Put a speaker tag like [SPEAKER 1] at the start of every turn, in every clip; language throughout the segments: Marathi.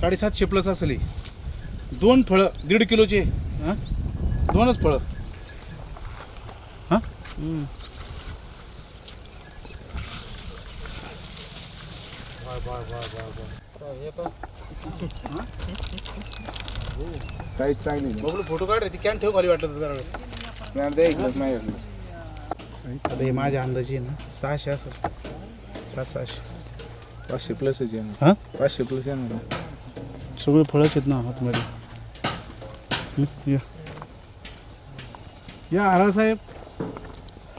[SPEAKER 1] साडेसातशे प्लस असली. दोन फळं दीड किलोचे हां? दोनच फळं. हां?
[SPEAKER 2] काहीच चांगली नाही.
[SPEAKER 1] बघलो फोटो काढ रे ती कॅन ठेव खाली वाटत जरा. वेळ.
[SPEAKER 2] नाही, ते ऐकलंच नाही ऐकलं.
[SPEAKER 1] आता हे माझ्या अंदाजे आहे ना सहाशे असेल. पाच सहाशे.
[SPEAKER 2] पाचशे प्लसच ना.
[SPEAKER 1] हां?
[SPEAKER 2] पाचशे प्लस आहे. ना
[SPEAKER 1] सगळे फळच आहेत ना आतमध्ये. हं, या. या आरा साहेब.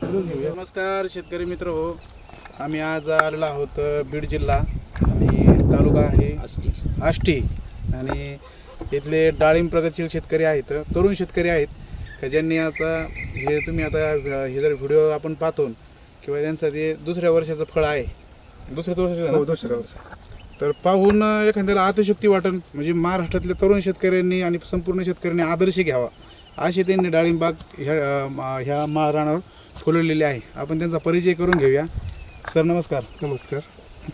[SPEAKER 1] नमस्कार शेतकरी मित्र हो. आम्ही आज आलेलो आहोत बीड जिल्हा आणि तालुका आहे आष्टी. आष्टी. आणि इथले डाळिंब प्रगतशील शेतकरी आहेत तरुण शेतकरी आहेत. का ज्यांनी आता हे तुम्ही आता हे जर व्हिडिओ आपण पाहतो किंवा त्यांचं ते दुसऱ्या वर्षाचं फळ आहे. दुसऱ्याच वर्षाचं?
[SPEAKER 2] हो दुसऱ्या वर्ष
[SPEAKER 1] तर पाहून एखाद्याला आत्मशक्ती वाटन म्हणजे महाराष्ट्रातल्या तरुण शेतकऱ्यांनी आणि संपूर्ण शेतकऱ्यांनी आदर्श घ्यावा अशी त्यांनी डाळिंबाग ह्या ह्या महाराणावर फुलवलेली आहे. आपण त्यांचा परिचय करून घेऊया. सर नमस्कार.
[SPEAKER 3] नमस्कार.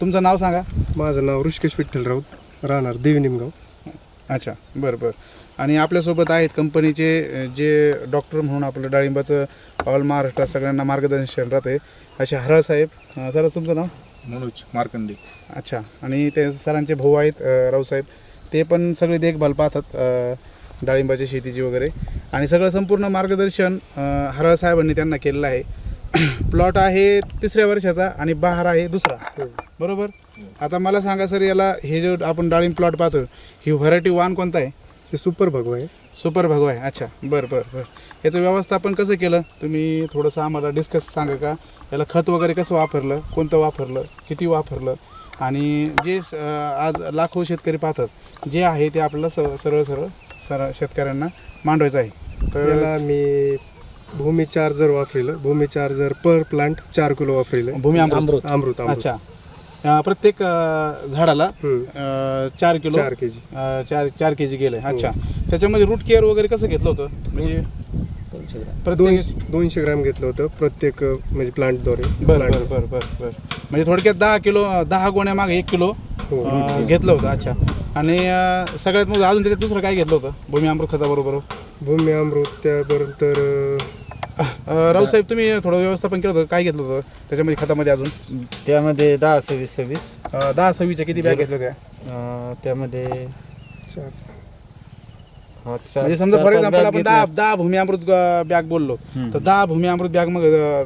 [SPEAKER 1] तुमचं नाव सांगा.
[SPEAKER 3] माझं नाव ऋषिकेश विठ्ठल राऊत राहणार देवी निमगाव.
[SPEAKER 1] अच्छा बरं बरं. आणि आपल्यासोबत आहेत कंपनीचे जे डॉक्टर म्हणून आपलं डाळिंबाचं ऑल महाराष्ट्रात सगळ्यांना मार्गदर्शन राहते असे हराळ साहेब. सर तुमचं नाव?
[SPEAKER 2] मनोज मार्कंडे.
[SPEAKER 1] अच्छा. आणि ते सरांचे भाऊ आहेत अ, रावसाहेब ते पण सगळे देखभाल पाहतात अ, डाळिंबाच्या शेतीची वगैरे. आणि सगळं संपूर्ण मार्गदर्शन अ, हरळ साहेबांनी त्यांना केलेलं आहे. प्लॉट आहे तिसऱ्या वर्षाचा आणि बहार आहे दुसरा. बरोबर? आता मला सांगा सर याला हे जो आपण डाळिंब प्लॉट पाहतो ही व्हरायटी वान कोणता आहे?
[SPEAKER 3] हे सुपर भगवा आहे.
[SPEAKER 1] सुपर भगवा आहे. अच्छा. बरं बरं बरं. याचं व्यवस्थापन कसं केलं? तुम्ही थोडंसं आम्हाला डिस्कस सांगा का? याला खत वगैरे कसं वापरलं कोणतं वापरलं किती वापरलं आणि जे स- आज लाखो शेतकरी पाहतात जे आहे ते आपल्याला स सरळ सरळ सरळ शेतकऱ्यांना मांडवायचं आहे. तर
[SPEAKER 3] मी भूमी चार्जर वापरिलं भूमी चार्जर पर प्लांट चार किलो वापरिलं.
[SPEAKER 1] भूमी अमृत.
[SPEAKER 3] अमृत
[SPEAKER 1] अच्छा. अं, प्रत्येक अं, झाडाला. अं, चार किलो
[SPEAKER 3] चार के जी
[SPEAKER 1] अं, चार चार के जी गेलं अच्छा त्याच्यामध्ये रूट केअर वगैरे कसं घेतलं होतं? म्हणजे प्रत्येक
[SPEAKER 3] दोनशे दोनशे ग्रॅम घेतलं होतं प्रत्येक अं, म्हणजे प्लांटद्वारे
[SPEAKER 1] बर बर बर बर बर. म्हणजे थोडक्यात दहा किलो दहा गोण्या मागे एक किलो
[SPEAKER 3] हो.
[SPEAKER 1] अं, घेतलं होतं अच्छा. आणि अं, सगळ्यात मग अजून त्याच्यात दुसरं काय घेतलं होतं? भूमी अमृत खताबरोबर?
[SPEAKER 3] भूमी अमृत त्याबरोबर
[SPEAKER 1] अं, राऊत तुम्ही थोडं व्यवस्थापन केलं होतं. काय घेतलं होतं त्याच्यामध्ये खतामध्ये अजून?
[SPEAKER 4] त्यामध्ये दहा सव्वीस सव्वीस.
[SPEAKER 1] अं, दहा सव्वीच्या किती बॅग घेतल्या होत्या?
[SPEAKER 4] अं, त्यामध्ये
[SPEAKER 3] चार-
[SPEAKER 1] म्हणजे समजा फॉर एक्झाम्पल आपण दहा दहा भूमी अमृत बॅग बोललो. तर दहा भूमी अमृत बॅग मग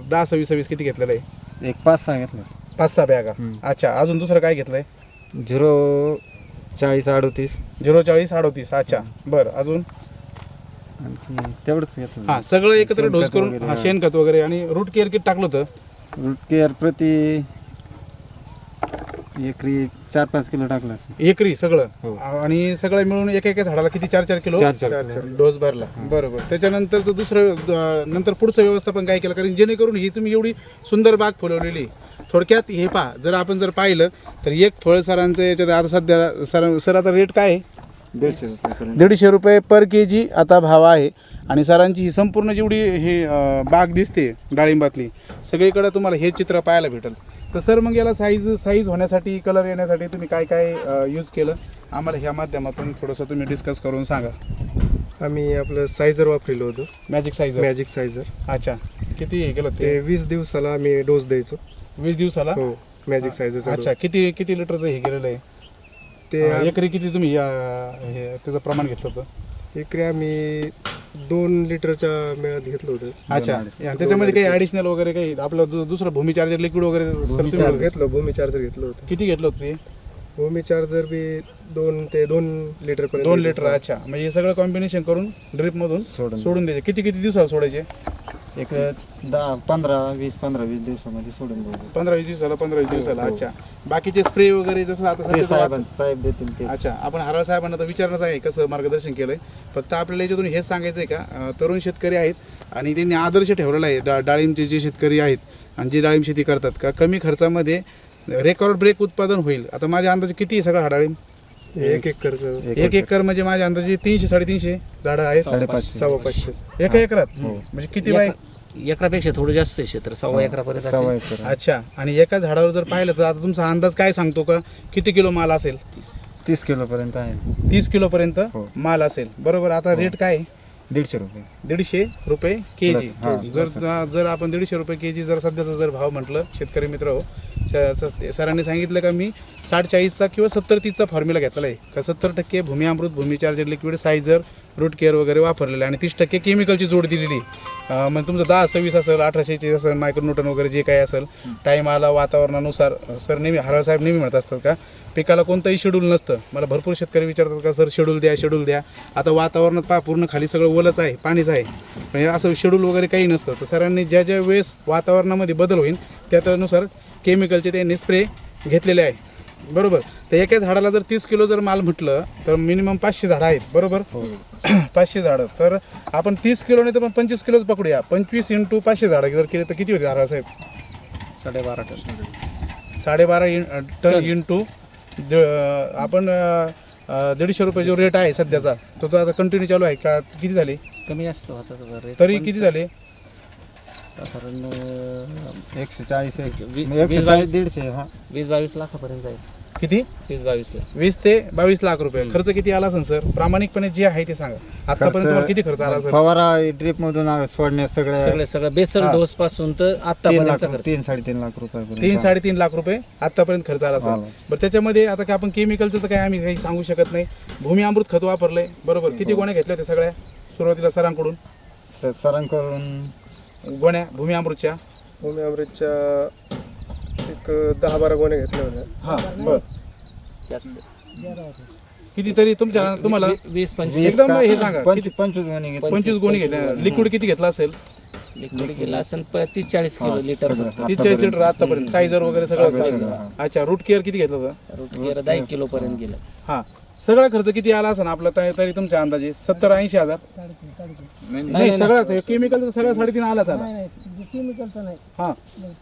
[SPEAKER 1] दहा सव्वीस सव्वीस किती घेतलेलं आहे.
[SPEAKER 4] एक पाच सांगितलं
[SPEAKER 1] पाच सहा बॅगा. अच्छा अजून दुसरं काय घेतलंय?
[SPEAKER 4] झिरो चाळीस अडोतीस.
[SPEAKER 1] झिरो चाळीस अडोतीस. अच्छा बरं अजून?
[SPEAKER 4] तेवढंच घेतलं.
[SPEAKER 1] हा सगळं एकत्र डोस करून. शेणखत वगैरे आणि रूट केअर किट टाकलं होतं.
[SPEAKER 4] रूट केअर प्रति एकरी चार पाच किलो टाकलं असेल.
[SPEAKER 1] एकरी सगळं?
[SPEAKER 4] हो.
[SPEAKER 1] आणि सगळं मिळून एका एका झाडाला किती? चार चार किलो?
[SPEAKER 4] चार चार.
[SPEAKER 1] डोस भरला. बरोबर. त्याच्यानंतर तर दुसरं नंतर पुढचं व्यवस्थापन काय केलं? कारण जेणेकरून ही तुम्ही एवढी सुंदर बाग फुलवलेली. थोडक्यात हे पहा जर आपण जर पाहिलं तर एक फळ सरांचं याच्यात आता सध्या सर सर आता रेट काय आहे?
[SPEAKER 4] दीडशे रुपयापर्यंत
[SPEAKER 1] दीडशे रुपये पर के जी आता भाव आहे. आणि सरांची ही संपूर्ण जेवढी हे अं, बाग दिसते डाळिंबातली सगळीकडे तुम्हाला हे चित्र पाहायला भेटेल. तर सर मग याला साईज साईज होण्यासाठी कलर येण्यासाठी तुम्ही काय काय यूज केलं? आम्हाला ह्या माध्यमातून थोडंसं तुम्ही डिस्कस करून सांगा.
[SPEAKER 3] आम्ही आपलं सायझर वापरिलं होतं.
[SPEAKER 1] मॅजिक साईज
[SPEAKER 3] मॅजिक सायझर
[SPEAKER 1] अच्छा. किती हे केलं
[SPEAKER 3] ते
[SPEAKER 1] ते?
[SPEAKER 3] वीस दिवसाला आम्ही डोस द्यायचो.
[SPEAKER 1] वीस दिवसाला?
[SPEAKER 3] हो मॅजिक सायझरचा
[SPEAKER 1] अच्छा. किती किती लिटरचं हे केलेलं आहे?
[SPEAKER 3] ते
[SPEAKER 1] अं, एकरी किती तुम्ही अं, हे त्याचं प्रमाण घेतलं होतं?
[SPEAKER 3] एकरी आम्ही दोन लिटरच्या मेळ्यात घेतलं होतं.
[SPEAKER 1] अच्छा. या, त्याच्यामध्ये काही ॲडिशनल वगैरे काही आपलं दु- दुसरं भूमी चार्जर लिक्विड वगैरे सर तुम्ही
[SPEAKER 3] घेतलं भूमी चार्जर घेतलं होतं.
[SPEAKER 1] किती घेतलं होतं ते?
[SPEAKER 3] भूमी चार्जर बी दोन ते दोन लिटर पर्यंत
[SPEAKER 1] दोन लिटर अच्छा. म्हणजे हे सगळं कॉम्बिनेशन करून ड्रिप मधून
[SPEAKER 4] सोडून
[SPEAKER 1] सोडून द्यायचे. किती किती दिवसाला सोडायचे?
[SPEAKER 4] एक दहा पंधरा वीस पंधरा वीस दिवसामध्ये सोडून द्यायचं
[SPEAKER 1] पंधरा वीस दिवसाला पंधरा वीस दिवसाला. अच्छा. बाकीचे स्प्रे वगैरे जसं आता
[SPEAKER 4] ते साहेब
[SPEAKER 1] वात-
[SPEAKER 4] साहेब देतील ते
[SPEAKER 1] अच्छा. आपण हरळ साहेबांना तर विचारणंच आहे कसं मार्गदर्शन केलंय. फक्त आपल्याला याच्यातून हेच सांगायचं आहे का अं, तरुण शेतकरी आहेत आणि त्यांनी आदर्श ठेवलेला आहे. डा डाळिंबचे जे शेतकरी आहेत आणि जे डाळिंब शेती करतात का कमी खर्चामध्ये रेकॉर्ड ब्रेक उत्पादन होईल. आता माझ्या अंदाजे किती आहे सगळा हा डाळिंब?
[SPEAKER 3] एक एक
[SPEAKER 1] एकर. म्हणजे माझ्या अंदाजे तीनशे साडेतीनशे. झाडं आहेत.
[SPEAKER 4] साडेपाचशे.
[SPEAKER 3] सव्वा पाचशे
[SPEAKER 1] एका एकरात? म्हणजे किती बाय?
[SPEAKER 5] एकरापेक्षा थोडं जास्त आहे क्षेत्र सव्वा एकरापर्यंत असेल.
[SPEAKER 1] अच्छा. आणि एका झाडावर जर पाहिलं तर आता तुमचा अंदाज काय सांगतो का? किती किलो माल असेल?
[SPEAKER 4] तीस. किलोपर्यंत आहे.
[SPEAKER 1] तीस किलोपर्यंत
[SPEAKER 4] हो.
[SPEAKER 1] माल असेल. बरोबर. आता रेट काय? आहे?
[SPEAKER 4] दीडशे रुपये.
[SPEAKER 1] दीडशे रुपये के जी.
[SPEAKER 4] हा,
[SPEAKER 1] जर जर आपण दीडशे रुपये के जी जर सध्याचा जर भाव म्हटलं शेतकरी मित्र हो सरांनी सांगितलं का मी साठ चाळीसचा किंवा सत्तर तीसचा फॉर्म्युला घेतला आहे. का सत्तर टक्के भूमी अमृत भूमी चार्जर लिक्विड सायझर रूट केअर वगैरे वापरलेलं आहे. आणि तीस टक्के केमिकलची जोड दिलेली म्हणजे तुमचं दहा सव्वीस असेल अठराशेची असेल मायक्रोन्यूटन वगैरे जे काही असेल टाईम आला वातावरणानुसार सर नेहमी हरळ साहेब नेहमी म्हणत असतात का पिकाला कोणतंही शेड्यूल नसतं. मला भरपूर शेतकरी विचारतात का सर शेड्यूल द्या शेड्यूल द्या. आता वातावरणात पहा पूर्ण खाली सगळं ओलंच आहे पाणीच आहे. म्हणजे असं शेड्यूल वगैरे काही नसतं. तर सरांनी ज्या ज्या वेळेस वातावरणामध्ये बदल होईल त्या त्यानुसार केमिकलचे त्यांनी स्प्रे घेतलेले आहे. बरोबर. तर एका झाडाला जर तीस किलो जर माल म्हटलं तर मिनिमम पाचशे झाडं आहेत. बरोबर? पाचशे झाडं. तर आपण तीस किलो नाही तर पण पंचवीस किलोच पकडूया. पंचवीस इंटू पाचशे झाडं जर केले तर किती होते झाडं साहेब?
[SPEAKER 5] साडेबारा टन.
[SPEAKER 1] साडेबारा इन टन इंटू द- आपण दीडशे रुपये जो रेट आहे सध्याचा तो तो आता कंटिन्यू चालू आहे का? किती झाले?
[SPEAKER 5] कमी जास्त
[SPEAKER 1] तरी किती झाले?
[SPEAKER 5] साधारण अं,
[SPEAKER 4] एकशे चाळीस एक
[SPEAKER 5] वी-
[SPEAKER 4] एकशे
[SPEAKER 5] वीस
[SPEAKER 4] चाळीस
[SPEAKER 5] बावीस.
[SPEAKER 4] दीडशे हा.
[SPEAKER 5] वीस बावीस लाखापर्यंत जाईल.
[SPEAKER 1] किती?
[SPEAKER 5] वीस बावीस लाख
[SPEAKER 1] वीस ते बावीस लाख रुपये. खर्च किती आला असेल सर? प्रामाणिकपणे जे आहे ते सांगा. आतापर्यंत तुम्हाला किती खर्च आला असेल?
[SPEAKER 4] फवारा ड्रिप मधून आ- सोडण्यात सगळं
[SPEAKER 5] सगळे सगळं बेसल
[SPEAKER 1] हा.
[SPEAKER 5] डोस पासून तर
[SPEAKER 4] तीन लाख
[SPEAKER 5] खर्च.
[SPEAKER 4] तीन साडेतीन लाख रुपयापर्यंत
[SPEAKER 1] तीन साडेतीन लाख रुपये आतापर्यंत खर्च आला असेल.
[SPEAKER 4] आला.
[SPEAKER 1] बरं त्याच्यामध्ये आता काय आपण केमिकलचं तर काय आम्ही काही सांगू शकत नाही. भूमी अमृत खत वापरलंय. बरोबर. किती गोण्या घेतल्या होत्या सगळ्या सुरुवातीला सरांकडून?
[SPEAKER 4] स- सरांकडून
[SPEAKER 1] गोण्या भूमी अमृतच्या?
[SPEAKER 3] भूमी अमृतच्या एक दहा बारा गोण्या घेतल्या होत्या.
[SPEAKER 1] हां बरं. कितीतरी तुमच्या तुम्हाला?
[SPEAKER 5] वीस पंचवीस.
[SPEAKER 4] वीस
[SPEAKER 1] एकदम हे सांगा,
[SPEAKER 4] पंच-
[SPEAKER 1] किती-
[SPEAKER 4] पंचवीस गोणी घेतल्या.
[SPEAKER 1] पंचवीस गोणी घेतल्या. लिक्विड किती घेतला असेल?
[SPEAKER 5] लिक्विड गेला असेल तीस चाळीस किलो लिटर.
[SPEAKER 4] सगळं.
[SPEAKER 1] तीस चाळीस लिटर आतापर्यंत. सायझर वगैरे सगळं
[SPEAKER 4] सगळं,
[SPEAKER 1] सायझर
[SPEAKER 4] सगळं,
[SPEAKER 1] अच्छा रूट केअर किती घेतलं होतं?
[SPEAKER 5] रूट गेलं दहा एक किलो पर्यंत गेलं.
[SPEAKER 1] हा. सगळा खर्च किती आला असेल आपला तरी तरी तुमच्या अंदाजे सत्तर ऐंशी हजार. नाही सगळा केमिकल सगळा साडेतीन आलाच आला
[SPEAKER 6] केमिकलचं नाही
[SPEAKER 1] हा.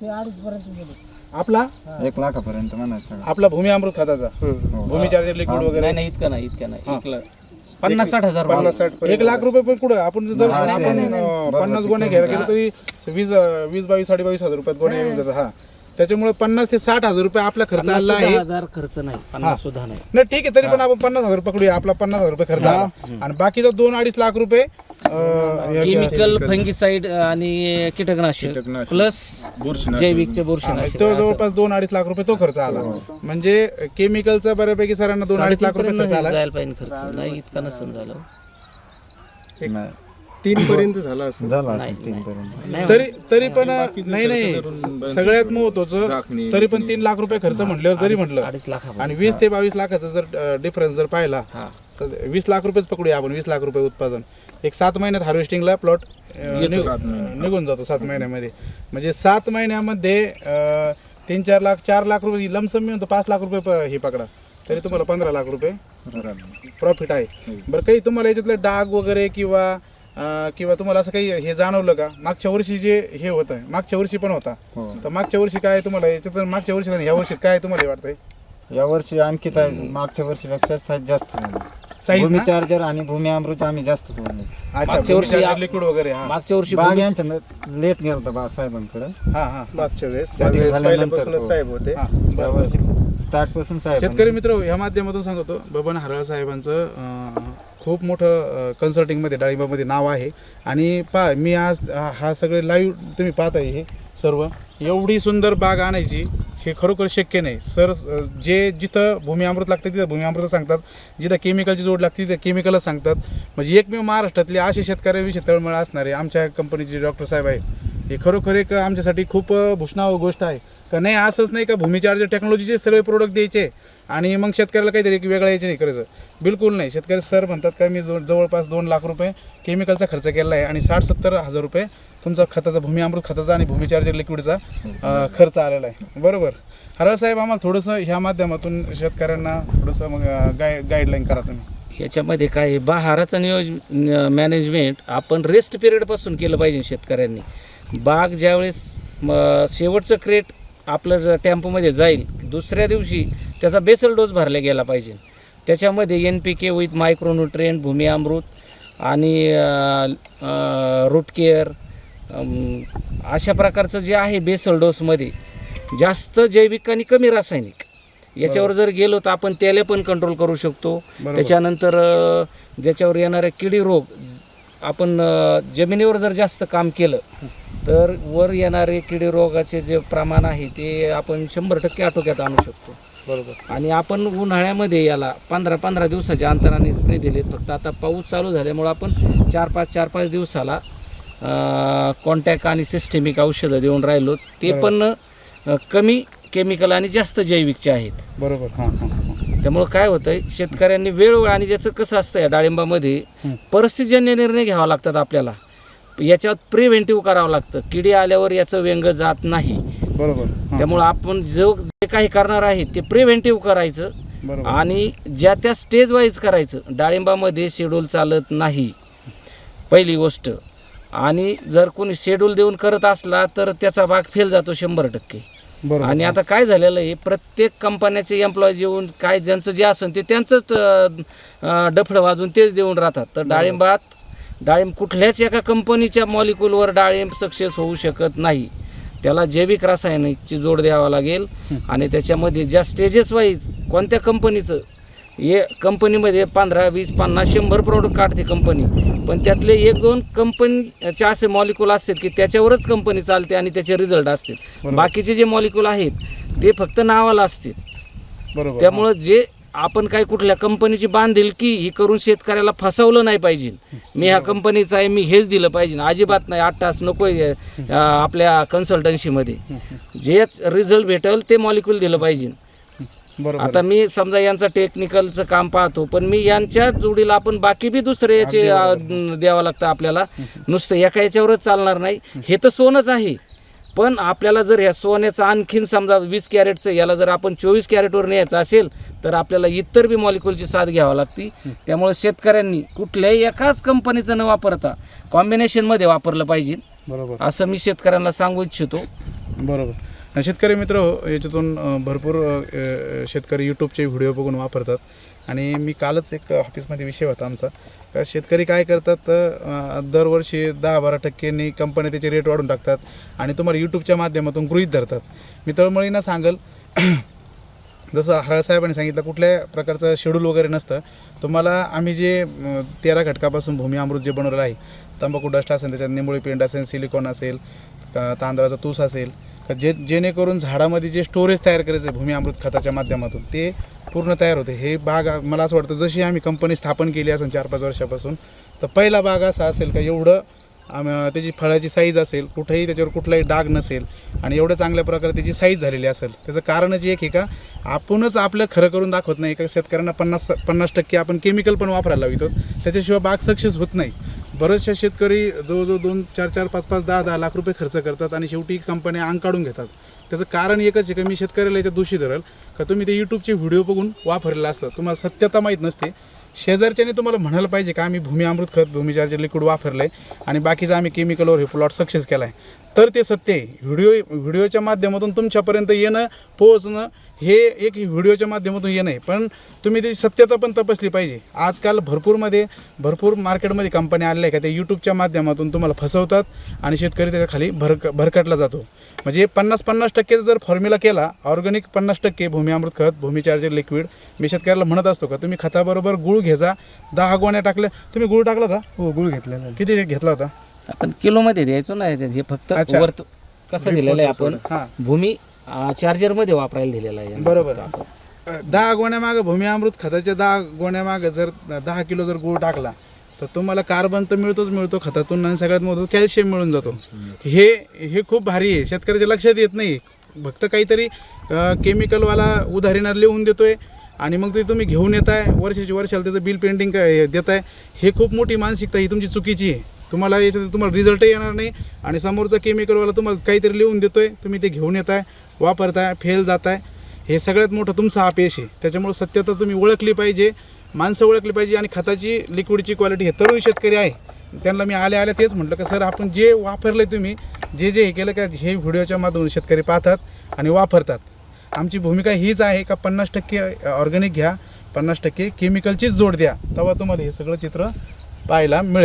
[SPEAKER 6] ते अडीच पर्यंत गेले.
[SPEAKER 1] आपला?
[SPEAKER 4] एक लाखापर्यंत म्हणायचं
[SPEAKER 1] आपला भूमी अमृत खताचा. भूमी चार्जर लिक्विड वगैरे.
[SPEAKER 5] नाही नाही इतकं नाही इतकं नाही. पन्नास साठ हजार
[SPEAKER 3] पन्नास साठ
[SPEAKER 1] एक लाख रुपये पण कुठं? आपण जर आपण पन्नास गोण्या घ्यायला गेलो तरी वीस वीस बावीस साडे बावीस हजार रुपयात गोण्या येऊन जातात. हा. त्याच्यामुळे पन्नास ते साठ हजार रुपये आपला खर्च आला आहे.
[SPEAKER 5] हजार खर्च नाही पन्नास सुद्धा नाही.
[SPEAKER 1] नाही ठीक आहे तरी पण आपण पन्नास हजार रुपये पकडूया. आपला पन्नास हजार रुपये खर्च आला. आणि बाकीचा दोन अडीच लाख रुपये अं, हे-
[SPEAKER 5] केमिकल फंगिसाइड आणि कीटकनाशक
[SPEAKER 2] कीटकनाशक.
[SPEAKER 5] प्लस
[SPEAKER 2] बुरशीनाशक.
[SPEAKER 5] जैविकचे
[SPEAKER 1] हा,
[SPEAKER 5] बुरशीनाशक.
[SPEAKER 1] तो जवळपास दोन अडीच लाख रुपये तो खर्च आला. म्हणजे केमिकलचा बऱ्यापैकी सरांना दोन अडीच लाख रुपये खर्च आला.
[SPEAKER 5] जायला पाहिजे खर्च. नाही इतका नसून झालं.
[SPEAKER 4] नाही.
[SPEAKER 3] तीन पर्यंत झाला असं
[SPEAKER 4] झाला
[SPEAKER 5] नाही,
[SPEAKER 4] असेल तीन पर्यंत
[SPEAKER 1] तरी तरी पण नाही नाही. सगळ्यात महत्वाचं तरी पण तीन लाख रुपये खर्च म्हटल्यावर जरी म्हटलं.
[SPEAKER 5] अडीच लाख
[SPEAKER 1] आणि वीस ते बावीस लाखाचा जर डिफरन्स जर पाहिला
[SPEAKER 5] हा.
[SPEAKER 1] तर वीस लाख रुपयेच पकडूया आपण वीस लाख रुपये उत्पादन. एक सात महिन्यात हार्वेस्टिंगला प्लॉट निघून जातो सात महिन्यामध्ये. म्हणजे सात महिन्यामध्ये अं, तीन चार लाख चार लाख रुपये लमसम मी म्हणतो पाच लाख रुपये प- हे पकडा. तरी तुम्हाला पंधरा लाख रुपये प्रॉफिट आहे. बरं काही तुम्हाला याच्यातलं डाग वगैरे किंवा किंवा तुम्हाला असं काही हे जाणवलं का? मागच्या वर्षी जे हे होतं मागच्या वर्षी पण होता.
[SPEAKER 4] हो.
[SPEAKER 1] तर मागच्या वर्षी काय तुम्हाला याच्यात मागच्या वर्षी आणि ह्या वर्षी काय तुम्हाला हे वाटतंय?
[SPEAKER 4] या वर्षी आणखी काय मागच्या वर्षीपेक्षा साईज जास्त भूमी
[SPEAKER 1] ना?
[SPEAKER 4] चार्जर आणि भूमी अमृत आम्ही जास्त सोडले.
[SPEAKER 5] मागच्या वर्षी
[SPEAKER 1] लिक्विड वगैरे
[SPEAKER 5] मागच्या वर्षी
[SPEAKER 4] बाग यांच्या लेट गेलं होतं बा साहेबांकडे.
[SPEAKER 1] हा हा.
[SPEAKER 3] मागच्या वेळेस. साहेब होते.
[SPEAKER 4] या वर्षी स्टार्टपासून साहेब
[SPEAKER 1] शेतकरी मित्र ह्या माध्यमातून सांगतो. बबन हरळ साहेबांचं खूप मोठं कन्सल्टिंगमध्ये डाळिंबामध्ये नाव आहे. आणि पा मी आज हा सगळे लाईव्ह तुम्ही पाहताय हे सर्व. एवढी सुंदर बाग आणायची हे खरोखर शक्य नाही. सर जे जिथं भूमी अमृत लागतं तिथं भूमी अमृत सांगतात. जिथं केमिकलची जोड लागते तिथं केमिकलच सांगतात. म्हणजे एकमेव महाराष्ट्रातले असे शेतकऱ्याविषयी तळमळ असणारे आमच्या कंपनीचे डॉक्टर साहेब आहेत. हे खरोखर एक आमच्यासाठी खूप भूषणाव गोष्ट आहे. का नाही असंच नाही का भूमी चार्जर टेक्नॉलॉजीचे सगळे प्रोडक्ट द्यायचे. आणि मग शेतकऱ्याला काहीतरी एक वेगळा यायचे नाही करायचं बिलकुल नाही. शेतकरी सर म्हणतात का मी जो- जवळपास दोन लाख रुपये केमिकलचा खर्च केला आहे आणि साठ सत्तर हजार रुपये तुमचा खताचा भूमी अमृत खताचा आणि भूमीचार्जर लिक्विडचा खर्च आलेला आहे. बरोबर. हरळ साहेब आम्हाला थोडंसं ह्या माध्यमातून शेतकऱ्यांना थोडंसं मग गाय गाईडलाईन करा तुम्ही.
[SPEAKER 5] याच्यामध्ये काय आहे, बहाराचं नियोज मॅनेजमेंट आपण रेस्ट पिरियडपासून केलं पाहिजे शेतकऱ्यांनी. बाग ज्यावेळेस शेवटचं क्रेट आपलं टॅम्पोमध्ये जाईल दुसऱ्या दिवशी त्याचा बेसल डोस भरला गेला पाहिजे. त्याच्यामध्ये N P K with micronutrient Bhumi Amrut आणि रूट केअर अशा प्रकारचं जे आहे बेसल डोसमध्ये जास्त जैविक आणि कमी रासायनिक. याच्यावर जर गेलो तर आपण त्याला पण कंट्रोल करू शकतो. त्याच्यानंतर ज्याच्यावर येणारे किडी रोग आपण जमिनीवर जर जास्त काम केलं तर वर येणारे किडी रोगाचे जे प्रमाण आहे ते आपण शंभर टक्के आटोक्यात आणू शकतो.
[SPEAKER 1] बरोबर.
[SPEAKER 5] आणि आपण उन्हाळ्यामध्ये याला पंधरा पंधरा दिवसाच्या अंतराने स्प्रे दिले फक्त आता पाऊस चालू झाल्यामुळं आपण चार पाच चार पाच दिवसाला कॉन्टॅक्ट आणि सिस्टेमिक औषधं देऊन राहिलो. ते पण कमी केमिकल आणि जास्त जैविकचे आहेत.
[SPEAKER 1] बरोबर. हां हां हां.
[SPEAKER 5] त्यामुळं काय होतंय शेतकऱ्यांनी वेळोवेळ आणि त्याचं कसं असतं या डाळिंबामध्ये परिस्थितीजन्य निर्णय घ्यावा लागतात आपल्याला. याच्यात प्रिव्हेंटिव्ह करावं लागतं. किडी आल्यावर याचं व्यंग जात नाही.
[SPEAKER 1] बरोबर.
[SPEAKER 5] त्यामुळं आपण जो जे काही करणार आहे ते प्रिव्हेंटिव्ह करायचं. आणि ज्या त्या स्टेज वाईज करायचं. डाळिंबामध्ये शेड्यूल चालत नाही. पहिली गोष्ट. आणि जर कोणी शेड्यूल देऊन करत असला तर त्याचा भाग फेल जातो शंभर टक्के. आणि आता काय झालेलं आहे? प्रत्येक कंपन्याचे एम्प्लॉईज येऊन काय ज्यांचं जे असेल ते त्यांचंच डफडं वाजून तेच देऊन राहतात. तर डाळिंबात डाळिंब कुठल्याच एका कंपनीच्या मॉलिक्यूलवर डाळिंब सक्सेस होऊ शकत नाही. त्याला जैविक रासायनिकची जोड द्यावा लागेल. आणि त्याच्यामध्ये ज्या स्टेजेस वाईज कोणत्या कंपनीचं हे कंपनीमध्ये पंधरा वीस पन्नास शंभर प्रोडक्ट काढते कंपनी पण त्यातले एक दोन कंपनीचे असे मॉलिक्यूल असतात की त्याच्यावरच कंपनी चालते आणि त्याचे रिझल्ट असतील. बाकीचे जे मॉलिक्यूल आहेत ते फक्त नावाला असतील.
[SPEAKER 1] बरोबर.
[SPEAKER 5] त्यामुळं जे आपण काय कुठल्या कंपनीची बांधिलकी ही करून शेतकऱ्याला फसवलं नाही पाहिजे. मी ह्या कंपनीचा आहे मी हेच दिलं पाहिजे. अजिबात नाही आठ तास नको आपल्या कन्सल्टन्सीमध्ये जेच रिझल्ट भेटेल ते मॉलिक्यूल दिलं पाहिजे.
[SPEAKER 1] बरोबर.
[SPEAKER 5] आता मी समजा यांचं टेक्निकलचं काम पाहतो पण मी यांच्या जोडीला आपण बाकी बी दुसरे याचे द्यावं लागतं आपल्याला. नुसतं एका याच्यावरच चालणार नाही. हे तर सोनंच आहे. पण आपल्याला जर ह्या सोन्याचं आणखीन समजा वीस कॅरेटचं याला जर आपण चोवीस कॅरेटवर न्यायचं असेल तर आपल्याला इतर बी मॉलिक्यूलची साथ घ्यावी लागती. त्यामुळे शेतकऱ्यांनी कुठल्याही एकाच कंपनीचं न वापरता कॉम्बिनेशनमध्ये वापरलं पाहिजे.
[SPEAKER 1] बरोबर.
[SPEAKER 5] असं मी शेतकऱ्यांना सांगू इच्छितो.
[SPEAKER 1] बरोबर. आणि शेतकरी मित्र हो, याच्यातून अ, भरपूर अ, अ, शेतकरी यूट्यूबचे व्हिडिओ बघून वापरतात. आणि मी कालच एक ऑफिसमध्ये विषय होता आमचा. का शेतकरी काय करतात दरवर्षी दहा बारा टक्क्यांनी कंपन्या त्याचे रेट वाढून टाकतात आणि तुम्हाला यूट्यूबच्या माध्यमातून गृहीत धरतात. मी तळमळीनं सांगल जसं हराळ साहेबांनी सांगितलं कुठल्या प्रकारचं शेड्यूल वगैरे नसतं. तुम्हाला आम्ही जे तेरा घटकापासून भूमी अमृत जे बनवलेलं आहे तंबाखू डस्ट असेल त्याच्यात निंबोळी पेंट असेल सिलिकॉन असेल का तांदळाचा तूस असेल जे जेणेकरून झाडामध्ये जे स्टोरेज तयार करायचं आहे भूमी अमृत खताच्या माध्यमातून ते पूर्ण तयार होते. हे बाग मला असं वाटतं जशी आम्ही कंपनी स्थापन केली असेल चार पाच वर्षापासून तर पहिला बाग असा असेल का एवढं आम- त्याची फळाची साईज असेल कुठेही त्याच्यावर कुठलाही डाग नसेल आणि एवढं चांगल्या प्रकारे त्याची साईज झालेली असेल त्याचं कारणच एक आहे का आपणच आपलं खरं करून दाखवत नाही. का शेतकऱ्यांना पन्नास पन्नास टक्के आपण केमिकल पण वापरायला लावतो. त्याच्याशिवाय बाग सक्सेस होत नाही. बरेचशा शेतकरी जवळजवळ दोन चार चार पाच पाच दहा दहा लाख रुपये खर्च करतात आणि शेवटी कंपन्या अंग काढून घेतात. त्याचं कारण एकच आहे का मी शेतकऱ्याला याच्यात दोषी धरेल. का तुम्ही ते यूट्यूबचे व्हिडिओ बघून वापरलेला असतं. तुम्हाला सत्यता माहीत नसते. शेजारच्याने तुम्हाला म्हणायला पाहिजे का आम्ही भूमी अमृत खत भूमी चार्जर लिक्विड वापरलं आहे आणि बाकीचं आम्ही केमिकलवर हे प्लॉट सक्सेस केला आहे तर ते सत्य आहे. व्हिडिओ व्हिडिओच्या माध्यमातून तुमच्यापर्यंत येणं पोहोचणं हे एक व्हिडिओच्या माध्यमातून येणं आहे. पण तुम्ही त्याची सत्यता पण तपासली पाहिजे. आजकाल भरपूरमध्ये भरपूर मार्केटमध्ये कंपन्या आलेल्या आहे का ते यूट्यूबच्या माध्यमातून तुम्हाला फसवतात आणि शेतकरी त्याच्याखाली भरक भरकटला जातो. म्हणजे पन्नास पन्नास टक्के जर फॉर्म्युला केला ऑर्गॅनिक पन्नास टक्के भूमी अमृत खत भूमी चार्जर लिक्विड मी शेतकऱ्याला म्हणत असतो का तुम्ही खताबरोबर गुळ घ्यायचा दहा गोण्या टाकल्या तुम्ही गुळ टाकला होता?
[SPEAKER 3] हो गुळ घेतलेला.
[SPEAKER 1] किती घेतला होता?
[SPEAKER 5] आपण किलोमध्ये द्यायचो नाही हे फक्त
[SPEAKER 1] अच्छा.
[SPEAKER 5] वर कसं दिलेलं आहे आपण?
[SPEAKER 1] हां.
[SPEAKER 5] भूमी अं, चार्जरमध्ये वापरायला दिलेलं आहे.
[SPEAKER 1] बरोबर. दहा गोण्या मागं भूमी अमृत खताच्या दहा गोण्या मागं जर दहा किलो जर गुळ टाकला तर तुम्हाला कार्बन तर मिळतोच मिळतो खतातून आणि सगळ्यात महत्त्वाचं कॅल्शियम मिळून जातो. हे हे खूप भारी आहे. शेतकऱ्याच्या लक्षात येत नाही. फक्त काहीतरी केमिकलवाला उधारीनं लिहून देतोय आणि मग ते तुम्ही घेऊन येत आहे वर्षाची वर्षाला त्याचं बिल पेंटिंग देत आहे हे खूप मोठी मानसिकता ही तुमची चुकीची आहे. तुम्हाला याच्यात तुम्हाला रिझल्टही येणार नाही. आणि समोरचा केमिकलवाला तुम्हाला काहीतरी लिहून देतो आहे तुम्ही ते घेऊन येत आहे वापरताय फेल जात आहे हे सगळ्यात मोठं तुमचा अपयश आहे. त्याच्यामुळे सत्यता तुम्ही ओळखली पाहिजे माणसं ओळखली पाहिजे आणि खताची लिक्विडची क्वालिटी हे तरुण शेतकरी आहे. त्यांना मी आल्या आल्या तेच म्हटलं का सर आपण जे वापरलं तुम्ही जे जे हे केलं का हे व्हिडिओच्या माध्यमातून शेतकरी पाहतात आणि वापरतात. आमची भूमिका हीच आहे का पन्नास टक्के ऑर्गॅनिक घ्या पन्नास टक्के केमिकलचीच जोड द्या. तेव्हा तुम्हाला हे सगळं चित्र पाहायला मिळेल.